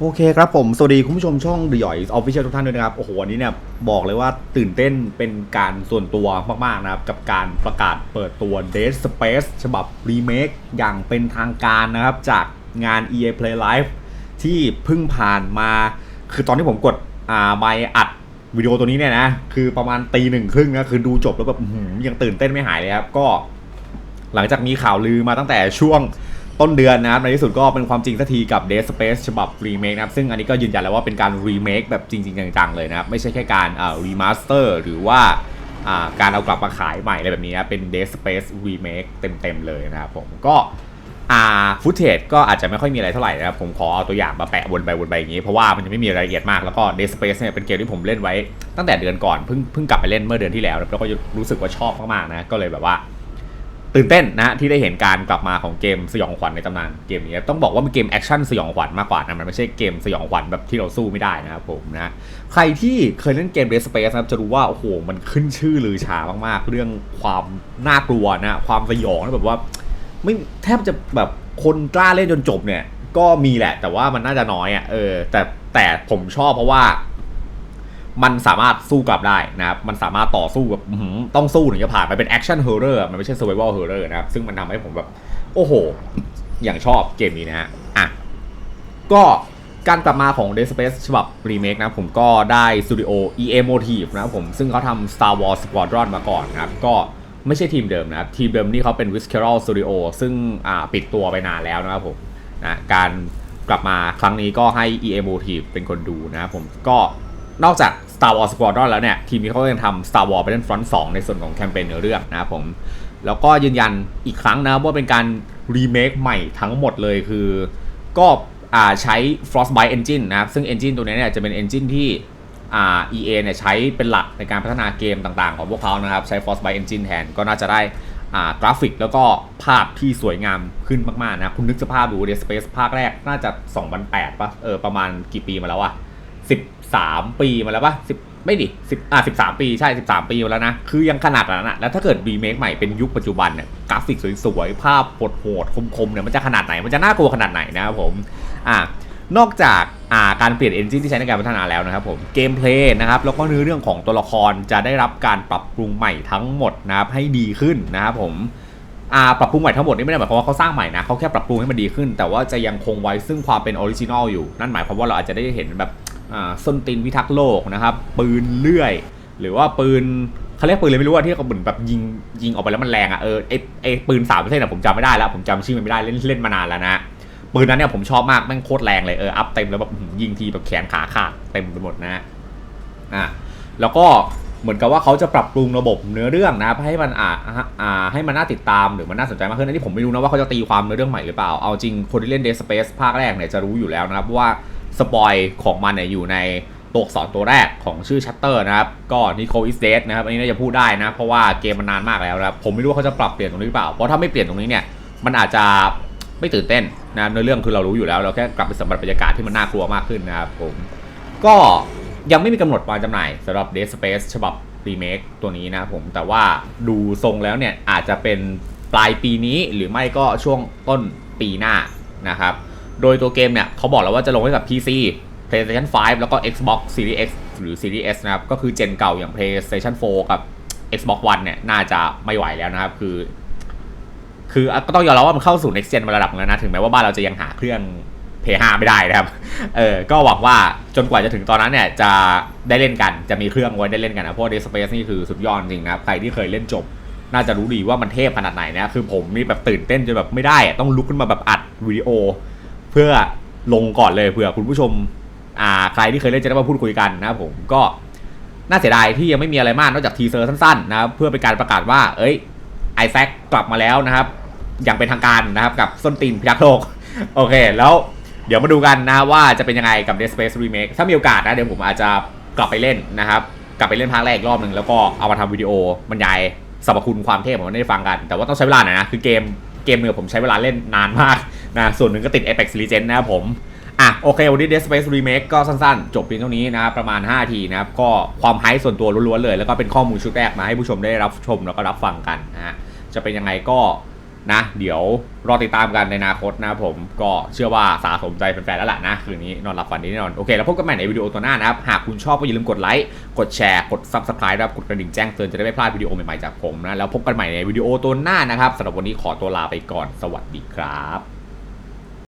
โอเคครับผม สวัสดีคุณผู้ชมช่อง The หยอยออฟฟิเชียลทุกท่านด้วยนะครับ โอ้โหวันนี้เนี่ยบอกเลยว่าตื่นเต้นเป็นการส่วนตัวมากๆนะครับ กับการประกาศเปิดตัว Dead Space ฉบับรีเมคอย่างเป็นทางการนะครับ จากงาน EA Play Live ที่เพิ่งผ่านมา คือตอนที่ผมกดอ่าใบอัดวิดีโอตัวนี้เนี่ยนะ คือประมาณตีหนึ่งครึ่งนะ คือดูจบแล้วแบบยังตื่นเต้นไม่หายเลยครับ ก็ หลังจากมีข่าวลือมาตั้งแต่ช่วง ต้นเดือนนะครับในที่สุดก็เป็นความจริงสักทีกับ Dead Space ฉบับรีเมคนะครับซึ่งอันนี้ก็ยืนยันแล้วว่าเป็นการรีเมคแบบจริงๆจังๆเลยนะครับไม่ใช่แค่การอ่ารีมาสเตอร์หรือว่าอ่าการเอากลับมาขายใหม่อะไรแบบนี้นะเป็น Dead Space Remake เต็มๆเลยนะครับผมก็อาฟุตเทจก็อาจจะไม่ค่อยมีอะไรเท่าไหร่นะครับผมขอเอาตัวอย่างมาแปะวนไปวนไปอย่างนี้ เพราะว่ามันจะไม่มีรายละเอียดมากแล้วก็ Dead Space เนี่ยเป็นเกมที่ผมเล่นไว้ตั้งแต่เดือนก่อนเพิ่งเพิ่งกลับไปเล่นเมื่อเดือนที่แล้ว แล้วก็รู้สึกว่าชอบมากๆนะก็เลยแบบว่า ตื่นเต้นนะที่ได้เห็นการกลับมาของเกมสยองขวัญในตำนานเกมนี้ต้องบอกว่าเป็นเกมแอคชั่นสยองขวัญมากกว่านะมันไม่ใช่เกมสยองขวัญแบบที่เราสู้ไม่ได้นะครับผมนะใครที่เคยเล่นเกม Dead Space นะครับจะรู้ว่าโอ้โหมันขึ้นชื่อลือชามากๆ เรื่องความน่ากลัวนะความสยองนะแบบว่า ไม่แทบจะแบบคนกล้าเล่นจนจบเนี่ย ก็มีแหละ แต่ว่ามันน่าจะน้อยอะเออแต่แต่ผมชอบเพราะว่า มันสามารถสู้กลับได้นะครับมันสามารถต่อสู้แบบต้องสู้ถึงจะผ่านไปเป็นแอคชั่นเฮอร์เรอร์มันไม่ใช่ s u r v i v a l เฮอร์เรอร์นะครับซึ่งมันทำให้ผมแบบ โอ้โห อย่างชอบเกมนี้นะฮะอะก็การกลับมาของ Dead Space ฉบับรีเมคนะผมก็ได้สตูดิโอ EA Motive นะครับผมซึ่งเขาทำ Star Wars Squadron มาก่อนนะครับ ก็ไม่ใช่ทีมเดิมนะครับ ทีมเดิมนี่เขาเป็น Visceral Studio ซึ่งอ่าปิดตัวไปนานแล้วนะครับผมนะการกลับมาครั้งนี้ก็ให้ EA Motive เป็นคนดูนะครับผมก็ นอกจาก Star Wars Squadron แล้วเนี่ย ทีมนี้เขาก็ยังทำ Star Wars Battlefront 2 ในส่วนของแคมเปญเนื้อเรื่องนะครับผม แล้วก็ยืนยันอีกครั้งนะว่าเป็นการรีเมคใหม่ทั้งหมดเลยคือ ก็อ่าใช้ Frostbite Engine นะครับ ซึ่ง Engine ตัวนี้เนี่ยจะเป็น Engine ที่อ่า EA เนี่ยใช้เป็นหลักในการพัฒนาเกมต่างๆ ของพวกเขานะครับ ใช้ Frostbite Engine แทนก็น่าจะได้กราฟิกแล้วก็ภาพที่สวยงามขึ้นมากๆนะคุณนึกสภาพดู Dead Space ภาคแรกน่าจะ 2008ป่ะเออประมาณกี่ปีมาแล้วอะ 13ปีมาแล้วป่ะ10ไม่ดิ10อ่า13ปีใช่13ปีมาแล้วนะ คือยังขนาดนั้นนะแล้วถ้าเกิดรีเมคใหม่เป็นยุคปัจจุบันเนี่ยกราฟิกสวยๆ ภาพโหดๆคมๆเนี่ยมันจะขนาดไหน มันจะน่ากลัวขนาดไหนนะครับผมอ่านอกจากอ่าการเปลี่ยนเอนจินที่ใช้ในการพัฒนาแล้วนะครับผมเกมเพลย์นะครับแล้วก็เนื้อเรื่องของตัวละครจะได้รับการปรับปรุงใหม่ทั้งหมดนะครับให้ดีขึ้นนะครับผมอ่าปรับปรุงใหม่ทั้งหมดนี่ไม่ได้หมายความว่าเขาสร้างใหม่นะเขาแค่ปรับปรุงให้มันดีขึ้น แต่ว่าจะยังคงไว้ซึ่งความเป็นออริจินอลอยู่นั่นหมายความว่าเราอาจจะได้เห็นแบบ ส้นตีนพิทักษ์โลกนะครับ ปืนเลื่อย หรือว่าปืนเขาเรียกปืนเลยไม่รู้ว่าที่เขาเหมือนแบบยิงยิงออกไปแล้วมันแรงอะเออไอไอปืนสามเปร์เซ็นต์อะผมจำไม่ได้แล้วผมจำชื่อมันไม่ได้เล่นเล่นมานานแล้วนะปืนนั้นเนี่ยผมชอบมากแม่งโคตรแรงเลยเอออัพเต็มแล้วแบบยิงทีแบบแขนขาขาดเต็มไปหมดนะอะแล้วก็เหมือนกับว่าเขาจะปรับปรุงระบบเนื้อเรื่องนะให้มันอ่าอ่าให้มันน่าติดตามหรือมันน่าสนใจมากขึ้นอันนี้ผมไม่รู้นะว่าเขาจะตีความเนื้อเรื่องใหม่หรือเปล่าเอาจริงคนที่เล่น Dead Space ภาคแรกเนี่ยจะรู้อยู่แล้วนะครับว่า สปอยของมันเนี่ยอยู่ในตัวอักษรตัวแรกของชื่อชัตเตอร์นะครับ ก็นิโคอิสเดสนะครับ อันนี้น่าจะพูดได้นะ เพราะว่าเกมมันนานมากแล้วนะครับ ผมไม่รู้ว่าเขาจะปรับเปลี่ยนตรงนี้หรือเปล่า เพราะถ้าไม่เปลี่ยนตรงนี้เนี่ย มันอาจจะไม่ตื่นเต้นนะในเรื่องคือเรารู้อยู่แล้ว เราแค่กลับไปสัมผัสบรรยากาศที่มันน่ากลัวมากขึ้นนะครับผม ก็ยังไม่มีกำหนดวางจำหน่ายสำหรับ Dead Space ฉบับรีเมคตัวนี้นะผมแต่ว่าดูทรงแล้วเนี่ยอาจจะเป็นปลายปีนี้หรือไม่ก็ช่วงต้นปีหน้านะครับ โดยตัวเกมเนี่ยเขาบอกแล้วว่าจะลงให้กับ PC PlayStation 5 แล้วก็ Xbox Series X หรือ Series S นะครับ ก็คือเจนเก่าอย่าง PlayStation 4 กับ Xbox One เนี่ย น่าจะไม่ไหวแล้วนะครับ คือ คือก็ต้องยอมรับว่ามันเข้าสู่ next gen มาระดับแล้วนะ ถึงแม้ว่าบ้านเราจะยังหาเครื่อง PS5 ไม่ได้นะครับ เออ ก็หวังว่าจนกว่าจะถึงตอนนั้นเนี่ย จะได้เล่นกัน จะมีเครื่องไว้ได้เล่นกันนะ เพราะ Dead Space นี่คือสุดยอดจริงนะครับ ใครที่เคยเล่นจบ น่าจะรู้ดีว่ามันเทพขนาดไหนนะ คือผมนี่แบบตื่นเต้นจนแบบไม่ได้ ต้องลุกขึ้นมาแบบอัดวิดีโอ พื่อลงก่อนเลยเผื่อคุณผู้ชมอ่าใครที่เคยเล่นจะได้มาพูดคุยกันนะครับผมก็น่าเสียดายที่ยังไม่มีอะไรมากนอกจากทีเซอร์สั้นๆนะครับเพื่อเป็นการประกาศว่า เอ้ยไอแซคกลับมาแล้วนะครับ อย่างเป็นทางการนะครับกับส้นตีนพยักษ์โลก โอเค แล้วเดี๋ยวมาดูกันนะว่าจะเป็นยังไงกับ Dead Space Remake ถ้ามีโอกาสนะเดี๋ยวผมอาจจะกลับไปเล่นนะครับ กลับไปเล่นภาคแรกอีกรอบหนึ่งแล้วก็เอามาทำวิดีโอบรรยายสรรพคุณความเทพของมันได้ฟังกัน แต่ว่าต้องใช้เวลาหน่อยนะคือเกมเกมเนื้อผมใช้เวลาเล่นนานมาก นะส่วนหนึ่งก็ติด Apex Legends นะครับผมอะโอเค วันนี้ Dead Space Remake ก็สั้นๆ จบเพียงเท่านี้นะครับประมาณ 5 ทีนะครับ ก็ความไฮส่วนตัวล้วนๆเลย แล้วก็เป็นข้อมูลชุดแรกมาให้ผู้ชมได้รับชมแล้วก็รับฟังกันนะฮะจะเป็นยังไงก็นะ เดี๋ยวรอติดตามกันในอนาคตนะครับผมก็เชื่อว่าสาสมใจแฟนๆแล้วล่ะนะ คืนนี้นอนหลับฝันดีแน่นอน โอเค แล้วพบกันใหม่ในวิดีโอตัวหน้านะครับ หากคุณชอบก็อย่าลืมกดไลค์กดแชร์กด subscribe นะครับกดกระดิ่งแจ้งเตือนจะได้ไม่พลาดวิดีโอใหม่ๆจากผมนะแล้วพบกันใหม่ในวิดีโอตัวหน้านะครับสำหรับวันนี้ขอตัวลาไปก่อนสวัสดีครับ